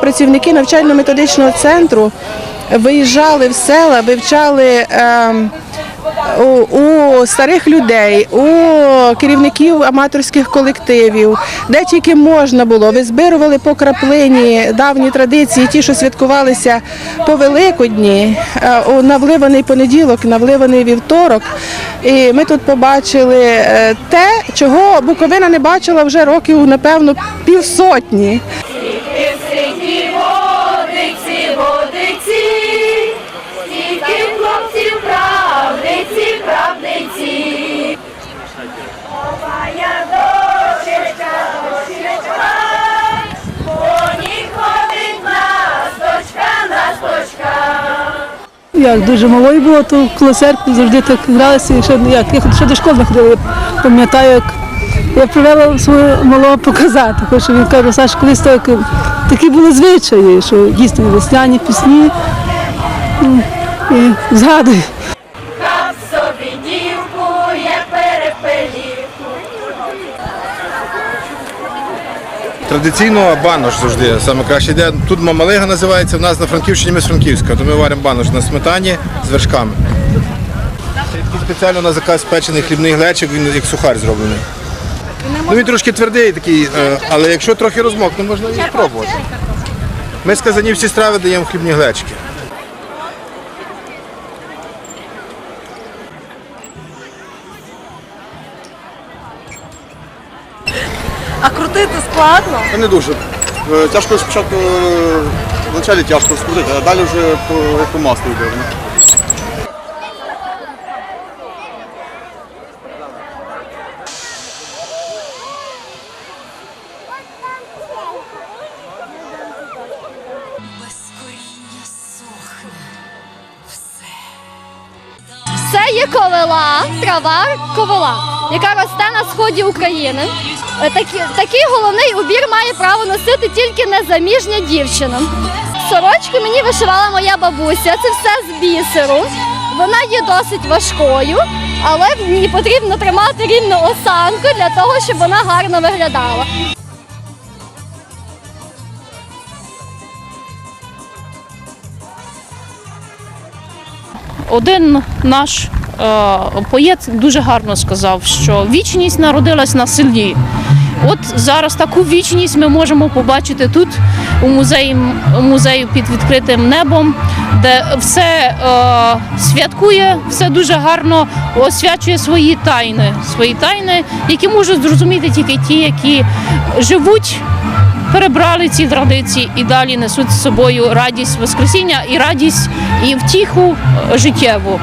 Працівники навчально-методичного центру виїжджали в села, вивчали ем, у, старих людей, у керівників аматорських колективів, де тільки можна було. Визбирували по краплині давні традиції, ті, що святкувалися по Великодні, е, у навливаний понеділок, навливаний вівторок. І ми тут побачили е, те, чого Буковина не бачила вже років, напевно, півсотні. Як дуже малою було, то коло церкви завжди так гралися. І ще, як, я ще до школи ходила, я пам'ятаю, як я привела свого малого показати. Хоч він каже, Саш, колись так, такі були звичаї, що дійсно весняні пісні. І згадую. Традиційно банош завжди саме краще йде. Тут мамалига називається, в нас на Франківщині ми з Франківська, то ми варимо банош на сметані з вершками. Такий спеціально на заказ печений хлібний глечик, він як сухар зроблений. Ну, він трошки твердий такий, е, але якщо трохи розмокне, можна і спробувати. Ми з казанів всі страви даємо хлібні глечики. А крутити складно. Та не дуже. Е, Тяжко спочатку е, вначалі тяжко скрутити, а далі вже по, як по маслу йде. воно. Це є ковила, трава ковила, яка росте на сході України. Такі, такий головний убір має право носити тільки незаміжня дівчина. Сорочки мені вишивала моя бабуся. Це все з бісеру. Вона є досить важкою, але в ній потрібно тримати рівну осанку для того, щоб вона гарно виглядала. Один наш е, поет дуже гарно сказав, що вічність народилась на селі. От зараз таку вічність ми можемо побачити тут, у музеї, музею під відкритим небом, де все е, святкує, все дуже гарно освячує свої тайни, свої тайни, які можуть зрозуміти тільки ті, які живуть перебрали ці традиції і далі несуть з собою радість Воскресіння і радість і втіху життєву.